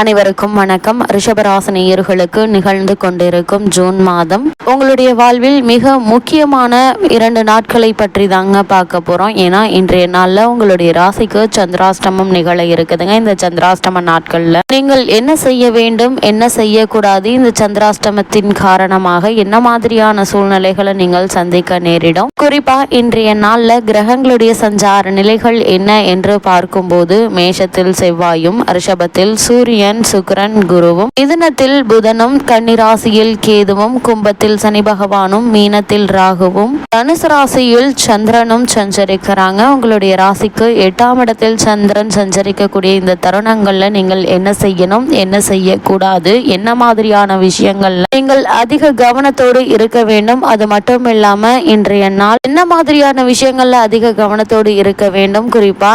அனைவருக்கும் வணக்கம். ரிஷபராசனையர்களுக்கு நிகழ்ந்து கொண்டிருக்கும் ஜூன் மாதம். உங்களுடைய வாழ்வில் மிக முக்கியமான இரண்டு நாட்களை பற்றி தாங்க பார்க்க போறோம். ஏன்னா இன்றைய நாளில் உங்களுடைய ராசிக்கு சந்திராஷ்டமம் நிகழ இருக்குதுங்க. இந்த சந்திராஷ்டம நாட்களில் நீங்கள் என்ன செய்ய வேண்டும் என்ன செய்யக்கூடாது இந்த சந்திராஷ்டமத்தின் காரணமாக என்ன மாதிரியான சூழ்நிலைகளை நீங்கள் சந்திக்க நேரிடும். குறிப்பாக இன்றைய நாளில் கிரகங்களுடைய சஞ்சார நிலைகள் என்ன என்று பார்க்கும்போது மேஷத்தில் செவ்வாயும் ரிஷபத்தில் சூரியன் சுக்ரன் குருவும் மிதுனத்தில் புதனும் கன்னிராசியில் கேதுவும் கும்பத்தில் சனி பகவானும் மீனத்தில் ராகுவும் தனுசு ராசியில் சந்திரனும் சஞ்சரிக்கிறாங்க. உங்களுடைய ராசிக்கு எட்டாம் இடத்தில் சந்திரன் சஞ்சரிக்கக்கூடிய இந்த தருணங்கள்ல நீங்கள் என்ன செய்யணும் என்ன செய்யக்கூடாது என்ன மாதிரியான விஷயங்கள்ல நீங்கள் அதிக கவனத்தோடு இருக்க வேண்டும். அது மட்டும் இல்லாம இன்றைய நாள் என்ன மாதிரியான விஷயங்கள்ல அதிக கவனத்தோடு இருக்க வேண்டும்? குறிப்பா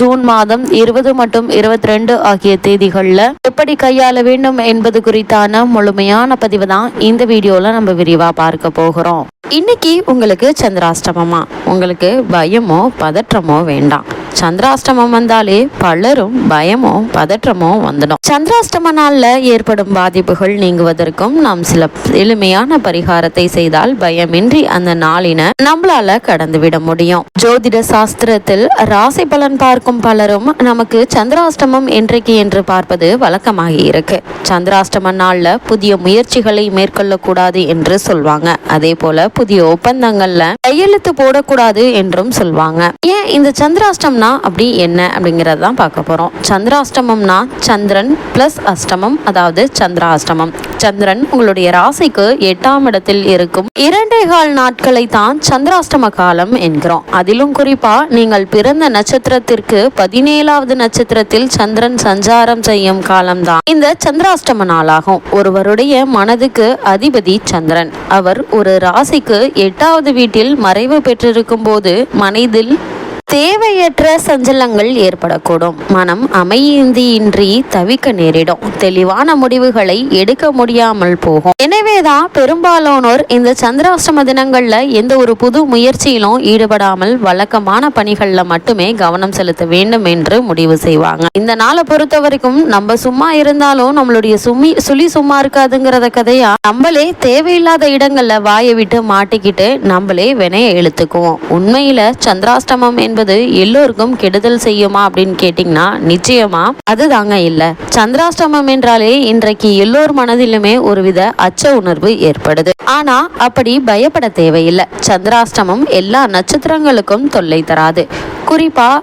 ஜூன் மாதம் இருபது மற்றும் இருபத்தி ரெண்டு ஆகிய தேதிகள்ல எப்படி கையாள வேண்டும் என்பது குறித்தான முழுமையான பதிவு தான் இந்த வீடியோவில் நம்ம விரிவா பார்க்க போகிறோம். இன்னைக்கு உங்களுக்கு சந்திராஷ்டமமா? உங்களுக்கு பயமோ பதற்றமோ வேண்டாம். சந்திராஷ்டமம் வந்தாலே பலரும் பயமோ பதற்றமோ வந்துடும். சந்திராஷ்டம நாளில் ஏற்படும் பாதிப்புகள் நீங்குவதற்கும் நாம் சில எளிமையான பரிகாரத்தை செய்தால் பயமின்றி அந்த நாளின நம்மளால கடந்து விட முடியும். ஜோதிட சாஸ்திரத்தில் ராசி பலன் பார்க்கும் பலரும் நமக்கு சந்திராஷ்டமம் என்றைக்கு என்று பார்ப்பது வழக்கமாகி இருக்கு. சந்திராஷ்டம நாளில் புதிய முயற்சிகளை மேற்கொள்ளக்கூடாது என்று சொல்வாங்க. அதே போல புதிய ஒப்பந்தங்கள்ல கையெழுத்து போடக்கூடாது என்றும் சொல்வாங்க. ஏன் இந்த சந்திராஷ்டம்னா அப்படி என்ன அப்படிங்கறத தான் பார்க்க போறோம். சந்திராஷ்டமம்னா சந்திரன் பிளஸ் அஷ்டமம் அதாவது சந்திராஷ்டமம். சந்திரன் உங்களுடைய ராசிக்கு எட்டாம் இடத்தில் இருக்கும். இரண்டே கால் நாட்களை தான் சந்திராஷ்டம காலம் என்கிறோம். அதிலும் குறிப்பா நீங்கள் பிறந்த நட்சத்திரத்திற்கு பதினேழாவது நட்சத்திரத்தில் சந்திரன் சஞ்சாரம் செய்யும் காலம்தான். இந்த சந்திராஷ்டம நாளாகும். ஒருவருடைய மனதுக்கு அதிபதி சந்திரன். அவர் ஒரு ராசிக்கு எட்டாவது வீட்டில் மறைவு பெற்றிருக்கும் போது மனதில் தேவையற்ற சஞ்சலங்கள் ஏற்படக்கூடும். மனம் அமைதியின்றி தவிக்க நேரிடும். தெளிவான முடிவுகளை எடுக்க முடியாமல் போகும். எனவேதான் பெரும்பாலானோர் இந்த சந்திராஷ்டம தினங்கள்ல எந்த ஒரு புது முயற்சியிலும் ஈடுபடாமல் வழக்கமான பணிகள்ல மட்டுமே கவனம் செலுத்த வேண்டும் என்று முடிவு செய்வாங்க. இந்த நாளை பொறுத்த வரைக்கும் நம்ம சும்மா இருந்தாலும் நம்மளுடைய சுமி சுழி சும்மா இருக்காதுங்கிறத கதையா நம்மளே தேவையில்லாத இடங்கள்ல வாயை விட்டு மாட்டிக்கிட்டு நம்மளே வினைய இழுத்துக்குவோம் உண்மையில சந்திராஷ்டமம் என்பது எல்லோருக்கும் கெடுதல் செய்யுமா? அப்படின்னு கேட்டிங்கன்னா நிச்சயமா. அதுதாங்க இல்ல. சந்திராஷ்டமம் என்றாலே இன்றைக்கு எல்லோர் மனதிலுமே ஒருவித அச்ச உணர்வு ஏற்படுது. ஆனா அப்படி பயப்பட தேவையில்லை. சந்திராஷ்டமம் எல்லா நட்சத்திரங்களுக்கும் தொல்லை தராது. குறிப்பா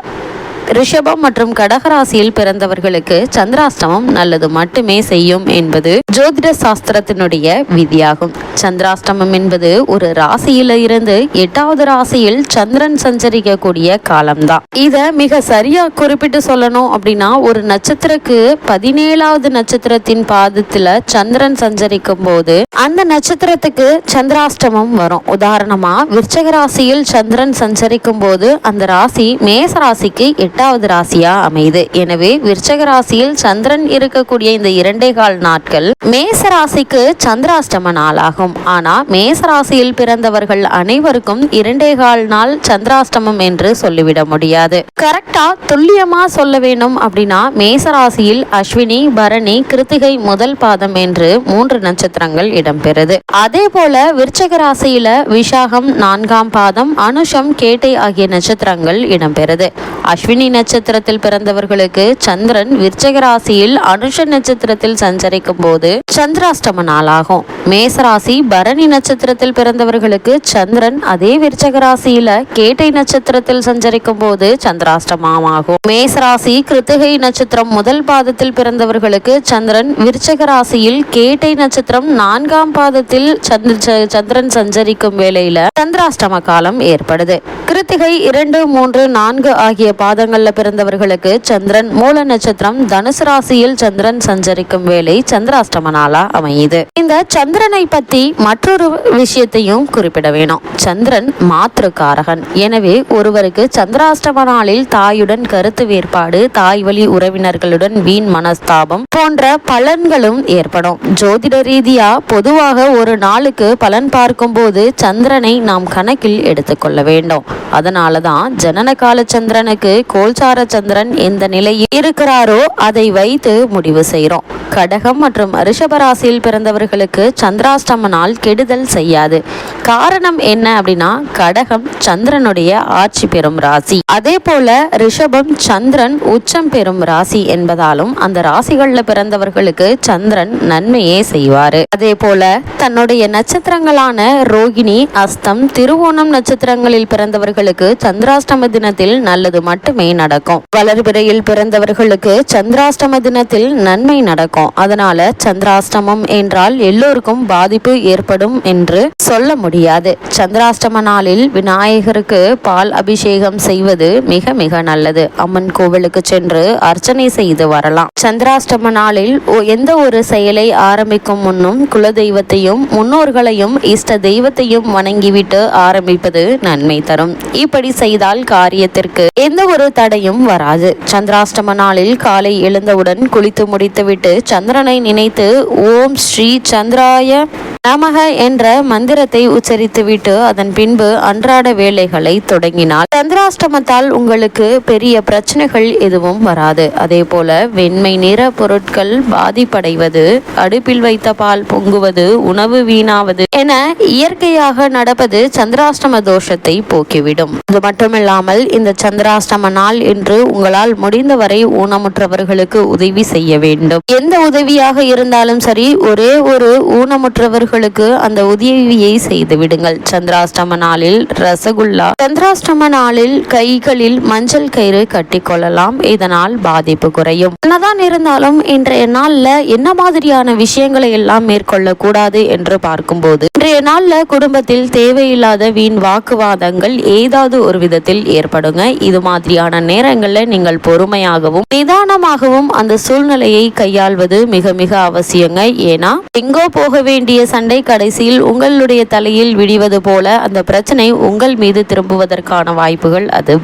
ரிஷபம் மற்றும் கடகராசியில் பிறந்தவர்களுக்கு சந்திராஷ்டமம் நல்லது மட்டுமே செய்யும் என்பது ஜோதிட சாஸ்திரத்தினுடைய விதியாகும். சந்திராஷ்டமம் என்பது ஒரு ராசியில இருந்து எட்டாவது ராசியில் சந்திரன் சஞ்சரிக்கக்கூடிய காலம்தான். இத மிக சரியா குறிப்பிட்டு சொல்லணும் அப்படின்னா ஒரு நட்சத்திரக்கு பதினேழாவது நட்சத்திரத்தின் பாதத்துல சந்திரன் சஞ்சரிக்கும் போது அந்த நட்சத்திரத்துக்கு சந்திராஷ்டமம் வரும். உதாரணமா விருச்சக ராசியில் சந்திரன் சஞ்சரிக்கும் போது அந்த ராசி மேச ராசிக்கு எட்டாவது ராசியா அமையுது. எனவே விருச்சக ராசியில் சந்திரன் இருக்கக்கூடிய இந்த இரண்டே கால் நாட்கள் மேச ராசிக்கு சந்திராஷ்டம நாளாகும். ஆனா மேச ராசியில் பிறந்தவர்கள் அனைவருக்கும் இரண்டே கால் நாள் சந்திராஷ்டமம் என்று சொல்லிவிட முடியாது. கரெக்டா துல்லியமா சொல்ல வேண்டும் அப்படின்னா மேச ராசியில் அஸ்வினி பரணி கிருத்திகை முதல் பாதம் என்று மூன்று நட்சத்திரங்கள் இடம்பெறுது. அதே போல விருச்சக ராசியில விஷாகம் நான்காம் பாதம் அனுஷம் கேட்டை ஆகிய நட்சத்திரங்கள் இடம்பெறுது. அஸ்வினி நட்சத்திரத்தில் பிறந்தவர்களுக்கு சந்திரன் விருச்சக ராசியில் அனுஷ நட்சத்திரத்தில் சஞ்சரிக்கும் போது சந்திராஷ்டம நாளாகும். மேசராசி பரணி நட்சத்திரத்தில் பிறந்தவர்களுக்கு சந்திரன் அதே விருச்சக ராசியில கேட்டை நட்சத்திரத்தில் சஞ்சரிக்கும் போது சந்திராஷ்டமமாகும். மேசராசி கிருத்திகை நட்சத்திரம் முதல் பாதத்தில் பிறந்தவர்களுக்கு சந்திரன் விருச்சக ராசியில் கேட்டை நட்சத்திரம் நான்காம் பாதத்தில் சந்திர ச- சந்திரன் சஞ்சரிக்கும் வேளையில சந்திராஷ்டம காலம் ஏற்படுது. கிருத்திகை இரண்டு மூன்று நான்கு ஆகிய பாதங்கள்ல பிறந்தவர்களுக்கு சந்திரன் மூல நட்சத்திரம் தனுசு ராசியில் சந்திரன் சஞ்சரிக்கும் வேளை சந்திராஷ்டம நாளா அமையுது. இந்த சந்திரனை பத்தி மற்றொரு விஷயத்தையும் குறிப்பிட வேணும். சந்திரன் மாத்திருக்காரகன். எனவே ஒருவருக்கு சந்திராஷ்டம நாளில் தாயுடன் கருத்து வேறுபாடு தாய் வழி உறவினர்களுடன் வீண் மனஸ்தாபம் போன்ற பலன்களும் ஏற்படும். ஜோதிட ரீதியா பொதுவாக ஒரு நாளுக்கு பலன் பார்க்கும்போது சந்திரனை நாம் கணக்கில் எடுத்துக்கொள்ள வேண்டும். அதனால தான் ஜனன கால சந்திரனுக்கு கோல்சார சந்திரன் எந்த நிலையில் இருக்கிறாரோ அதை வைத்து முடிவு செய்கிறோம் கடகம் மற்றும் ரிஷபராசியில் பிறந்தவர்களுக்கு சந்திராஷ்டம நாள் கெடுதல் செய்யாது. காரணம் என்ன அப்படின்னா கடகம் சந்திரனுடைய ஆட்சி பெறும் ராசி. அதே போல ரிஷபம் சந்திரன் உச்சம் பெறும் ராசி என்பதாலும் அந்த ராசிகள்ல பிறந்தவர்களுக்கு சந்திரன் நன்மையே செய்வாரு. அதே போல தன்னுடைய நட்சத்திரங்களான ரோகிணி அஸ்தம் திருவோணம் நட்சத்திரங்களில் பிறந்தவர்களுக்கு சந்திராஷ்டம தினத்தில் நல்லது மட்டுமே நடக்கும். வளர்பிறையில் பிறந்தவர்களுக்கு சந்திராஷ்டம தினத்தில் நன்மை நடக்கும். அதனால சந்திராஷ்டமம் என்றால் எல்லோருக்கும் பாதிப்பு ஏற்படும் என்று சொல்ல முடியாது. சந்திராஷ்டம நாளில் விநாயகருக்கு பால் அபிஷேகம் செய்வது மிக மிக நல்லது. அம்மன் கோவிலுக்கு சென்று அர்ச்சனை செய்து வரலாம். சந்திராஷ்டம நாளில் எந்த ஒரு செயலை ஆரம்பிக்கும் முன்னும் குலதெய்வத்தையும் முன்னோர்களையும் இஷ்ட தெய்வத்தையும் வணங்கிவிட்டு ஆரம்பிப்பது நன்மை தரும். இப்படி செய்தால் காரியத்திற்கு எந்த ஒரு தடையும் வராது. சந்திராஷ்டம நாளில் காலை எழுந்தவுடன் குளித்து முடித்துவிட்டு சந்திரனை நினைத்து ஓம் ஸ்ரீ சந்திரா சந்திராய நமக என்ற மந்திரத்தை உச்சரித்துவிட்டு அதன் பின்பு அன்றாட வேலைகளை தொடங்கினால் சந்திராஷ்டமத்தால் உங்களுக்கு பெரிய பிரச்சனைகள் எதுவும் வராது. அதே போல வெண்மை நிற பொருட்கள் பாதிப்படைவது அடுப்பில் வைத்த பால் பொங்குவது உணவு வீணாவது என இயற்கையாக நடப்பது சந்திராஷ்டம தோஷத்தை போக்கிவிடும். அது மட்டுமில்லாமல் இந்த சந்திராஷ்டம நாள் என்று உங்களால் முடிந்தவரை ஊனமுற்றவர்களுக்கு உதவி செய்ய வேண்டும். எந்த உதவியாக இருந்தாலும் சரி ஒரே ஒரு ஊனமுற்றவர்களுக்கு அந்த உதவியை செய்து விடுங்கள். சந்திராஷ்டம நாளில் ரசகுல்லா. சந்திராஷ்டம நாளில் கைகளில் மஞ்சள் கயிறு கட்டிக்கொள்ளலாம் இதனால் பாதிப்பு குறையும். என்னதான் இருந்தாலும் இன்றைய நாள்ல என்ன மாதிரியான விஷயங்களை எல்லாம் மேற்கொள்ள கூடாது என்று பார்க்கும்போது இன்றைய நாளில் குடும்பத்தில் தேவையில்லாத வீண் வாக்குவாதங்கள் ஏதாவது ஒரு விதத்தில் ஏற்படுங்க. இது மாதிரியான நேரங்களில் நீங்கள் பொறுமையாகவும் நிதானமாகவும் அந்த சூழ்நிலையை கையாள்வது மிக மிக அவசியங்க. ஏன்னா எங்கோ போக வேண்டிய சண்டை கடைசியில் உங்களுடைய தலையில் விடிவது போல அந்த பிரச்சனை உங்கள் மீது திரும்புவதற்கான வாய்ப்புகள் அது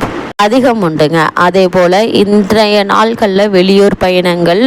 அதிகம் உண்டுங்க. அதே போல இன்றைய நாட்களில் வெளியூர் பயணங்கள்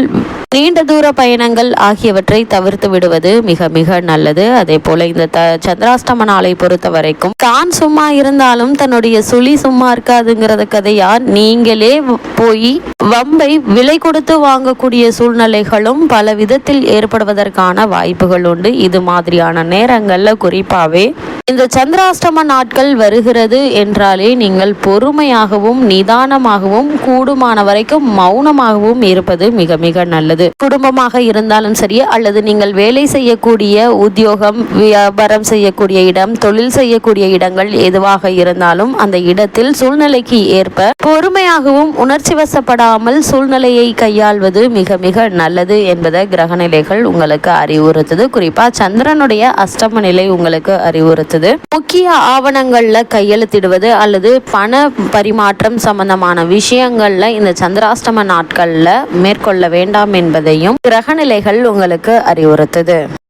நீண்ட தூர பயணங்கள் ஆகியவற்றை தவிர்த்து விடுவது மிக மிக நல்லது. அதே போல இந்த த சந்திராஷ்டம நாளை பொறுத்த வரைக்கும் தான் சும்மா இருந்தாலும் தன்னுடைய சுழி சும்மா இருக்காதுங்கிறத கதையா நீங்களே போய் வம்பை விலை கொடுத்து வாங்கக்கூடிய சூழ்நிலைகளும் பல விதத்தில் ஏற்படுவதற்கான வாய்ப்புகள் உண்டு. இது மாதிரியான நேரங்கள்ல குறிப்பாவே இந்த சந்திராஷ்டம நாட்கள் வருகிறது என்றாலே நீங்கள் பொறுமையாகவும் நிதானமாகவும் கூடுமான வரைக்கும் மௌனமாகவும் இருப்பது மிக மிக நல்லது. குடும்பமாக இருந்தாலும் சரி அல்லது நீங்கள் வேலை செய்யக்கூடிய உத்தியோகம் வியாபாரம் செய்யக்கூடிய இடம் தொழில் செய்யக்கூடிய இடங்கள் எதுவாக இருந்தாலும் அந்த இடத்தில் சூழ்நிலைக்கு ஏற்ப பொறுமையாகவும் உணர்ச்சி வசப்படாமல் சூழ்நிலையை கையாள்வது மிக மிக நல்லது என்பதை கிரகநிலைகள் உங்களுக்கு அறிவுறுத்துது. குறிப்பா சந்திரனுடைய அஷ்டம நிலை உங்களுக்கு அறிவுறுத்துது. முக்கிய ஆவணங்கள்ல கையெழுத்திடுவது அல்லது பண பரிமாற்றம் சம்பந்தமான விஷயங்கள்ல இந்த சந்திராஷ்டம நாட்கள்ல மேற்கொள்ள வேண்டாம் என்பதையும் கிரகநிலைகள் உங்களுக்கு அறிவுறுத்துது.